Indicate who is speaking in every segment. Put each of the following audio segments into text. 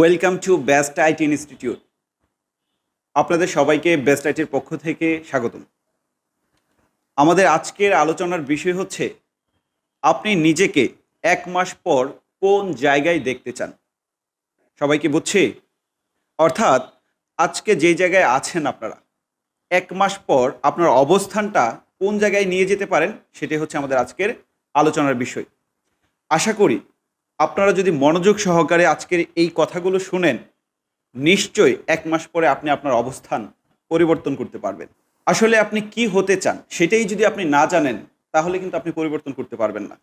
Speaker 1: Welcome to best IT institute আপনাদের সবাইকে best আইটির পক্ষ থেকে স্বাগতম। আমাদের আজকের আলোচনার বিষয় হচ্ছে, আপনি নিজেকে এক মাস পর কোন জায়গায় দেখতে চান? সবাই কি বুঝছি? অর্থাৎ, আজকে যে জায়গায় আছেন আপনারা, এক মাস পর আপনার অবস্থানটা কোন জায়গায় নিয়ে যেতে পারেন, সেটাই হচ্ছে আমাদের আজকের আলোচনার বিষয়। আশা করি আপনারা যদি মনোযোগ সহকারে আজকের এই কথাগুলো শুনেন, নিশ্চয়ই এক মাস পরে আপনি আপনার অবস্থান পরিবর্তন করতে পারবেন। আসলে আপনি কি হতে চান সেটাই যদি আপনি না জানেন, তাহলে কিন্তু আপনি পরিবর্তন করতে পারবেন না।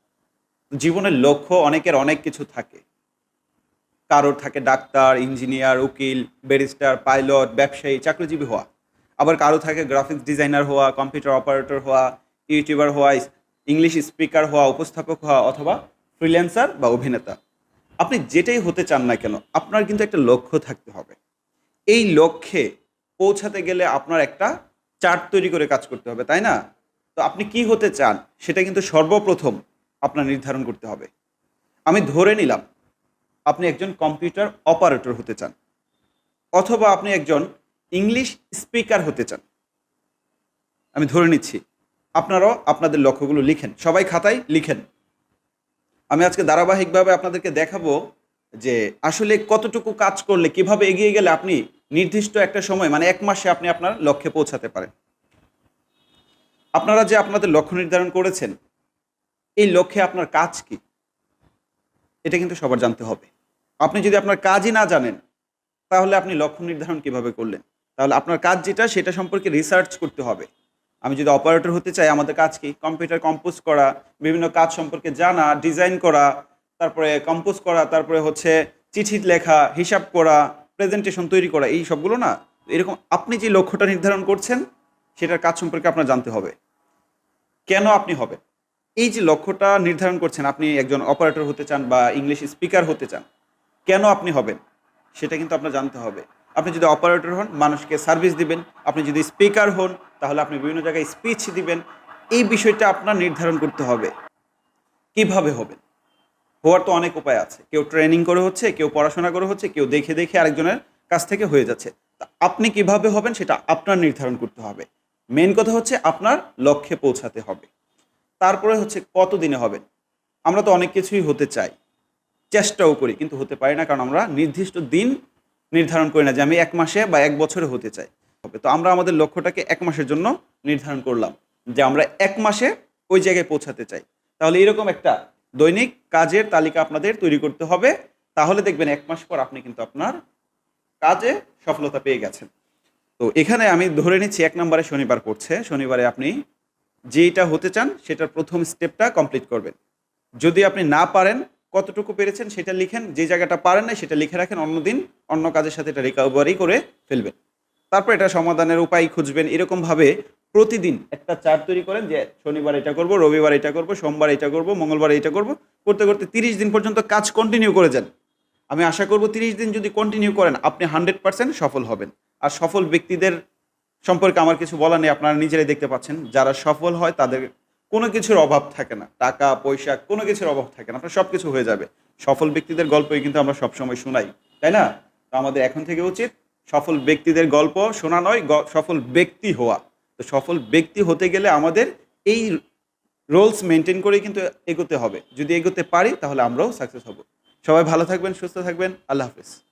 Speaker 1: জীবনের লক্ষ্য অনেকের অনেক কিছু থাকে। কারোর থাকে ডাক্তার, ইঞ্জিনিয়ার, উকিল, ব্যারিস্টার, পাইলট, ব্যবসায়ী, চাকরিজীবী হওয়া। আবার কারও থাকে গ্রাফিক্স ডিজাইনার হওয়া, কম্পিউটার অপারেটর হওয়া, ইউটিউবার হওয়া ইংলিশ স্পিকার হওয়া, উপস্থাপক হওয়া অথবা ফ্রিল্যান্সার বা অভিনেতা, আপনি যেটাই হতে চান না কেন, আপনার কিন্তু একটা লক্ষ্য থাকতে হবে। এই লক্ষ্যে পৌঁছাতে গেলে আপনার একটা চার্ট তৈরি করে কাজ করতে হবে, তাই না? তো আপনি কি হতে চান, সেটা কিন্তু সর্বপ্রথম আপনার নির্ধারণ করতে হবে। আমি ধরে নিলাম, আপনি একজন কম্পিউটার অপারেটর হতে চান, অথবা আপনি একজন ইংলিশ স্পিকার হতে চান। আমি ধরে নিচ্ছি, আপনারাও আপনাদের লক্ষ্যগুলো লিখেন, সবাই খাতায় লিখেন। আমি আজকে ধারাবাহিকভাবে আপনাদেরকে দেখাবো যে আসলে কতটুকু কাজ করলে, কীভাবে এগিয়ে গেলে আপনি নির্দিষ্ট একটা সময় মানে এক মাসে আপনি আপনার লক্ষ্যে পৌঁছাতে পারেন। আপনারা যে আপনাদের লক্ষ্য নির্ধারণ করেছেন, এই লক্ষ্যে আপনার কাজ কি? এটা কিন্তু সবার জানতে হবে। আপনি যদি আপনার কাজই না জানেন, তাহলে আপনি লক্ষ্য নির্ধারণ কীভাবে করলেন? তাহলে আপনার কাজ যেটা, সেটা সম্পর্কে রিসার্চ করতে হবে। আমি যদি অপারেটর হতে চাই, আমাদের কাজ কি? কম্পিউটার কম্পোজ করা, বিভিন্ন কাজ সম্পর্কে জানা ডিজাইন করা, তারপরে কম্পোজ করা, তারপরে হচ্ছে চিঠি লেখা, হিসাব করা প্রেজেন্টেশন তৈরি করা, এই সবগুলো না? এরকম আপনি যে লক্ষ্যটা নির্ধারণ করছেন, সেটার কাজ সম্পর্কে আপনার জানতে হবে। কেন আপনি হবে এই যে লক্ষ্যটা নির্ধারণ করছেন, আপনি একজন অপারেটর হতে চান বা ইংলিশ স্পিকার হতে চান, কেন আপনি হবেন? সেটা কিন্তু আপনার জানতে হবে। আপনি যদি অপারেটর হন, মানুষকে সার্ভিস দিবেন। আপনি যদি স্পিকার হন, তাহলে আপনি বিভিন্ন জায়গায় স্পিচ দিবেন। এই বিষয়টা আপনার নির্ধারণ করতে হবে। কীভাবে হবেন হওয়ার তো অনেক উপায় আছে। কেউ ট্রেনিং করে হচ্ছে, কেউ পড়াশোনা করে হচ্ছে, কেউ দেখে দেখে আরেকজনের কাছ থেকে হয়ে যাচ্ছে। আপনি কীভাবে হবেন সেটা আপনার নির্ধারণ করতে হবে। মেন কথা হচ্ছে আপনার লক্ষ্যে পৌঁছাতে হবে। তারপরে হচ্ছে কত দিনে হবেন আমরা তো অনেক কিছুই হতে চাই। চেষ্টাও করি, কিন্তু হতে পারি না, কারণ আমরা নির্দিষ্ট দিন নির্ধারণ করি না যে আমি এক মাসে বা এক বছরে হতে চাই। হবে, তো আমরা আমাদের লক্ষ্যটাকে এক মাসের জন্য নির্ধারণ করলাম যে আমরা এক মাসে ওই জায়গায় পৌঁছাতে চাই। তাহলে এরকম একটা দৈনিক কাজের তালিকা আপনাদের তৈরি করতে হবে। তাহলে দেখবেন এক মাস পর আপনি কিন্তু আপনার কাজে সফলতা পেয়ে গেছেন। তো এখানে আমি ধরে নিচ্ছি এক নম্বরে শনিবার পড়ছে। শনিবারে আপনি যেটা হতে চান সেটার প্রথম স্টেপটা কমপ্লিট করবেন। যদি আপনি না পারেন কতটুকু পেরেছেন সেটা লিখেন, যে জায়গাটা পারেন না সেটা লিখে রাখেন, অন্যদিন অন্য কাজের সাথে এটা রিকভারি করে ফেলবেন। তারপর এটা সমাধানের উপায় খুঁজবেন, এরকমভাবে প্রতিদিন একটা চার্ট তৈরি করেন যে শনিবার এটা করব, রবিবার এটা করব, সোমবার এটা করব, মঙ্গলবার এটা করব, করতে করতে তিরিশ দিন পর্যন্ত কাজ কন্টিনিউ করে যান। আমি আশা করব তিরিশ দিন যদি কন্টিনিউ করেন, আপনি হান্ড্রেড পার্সেন্ট সফল হবেন। আর সফল ব্যক্তিদের সম্পর্কে আমার কিছু বলা নেই, আপনারা নিজেরাই দেখতে পাচ্ছেন, যারা সফল হয় তাদের কোনো কিছুর অভাব থাকে না। টাকা, পয়সা, কোনো কিছুর অভাব থাকে না। আপনার সব কিছু হয়ে যাবে। সফল ব্যক্তিদের গল্পই কিন্তু আমরা সবসময় শোনাই, তাই না? তো আমাদের এখন থেকে উচিত সফল ব্যক্তিদের গল্প শোনা নয় সফল ব্যক্তি হওয়া। তো সফল ব্যক্তি হতে গেলে আমাদের এই রোলস মেনটেন করেই কিন্তু এগোতে হবে। যদি এগোতে পারি তাহলে আমরাও সাকসেস হব। সবাই ভালো থাকবেন, সুস্থ থাকবেন। আল্লাহ হাফিজ।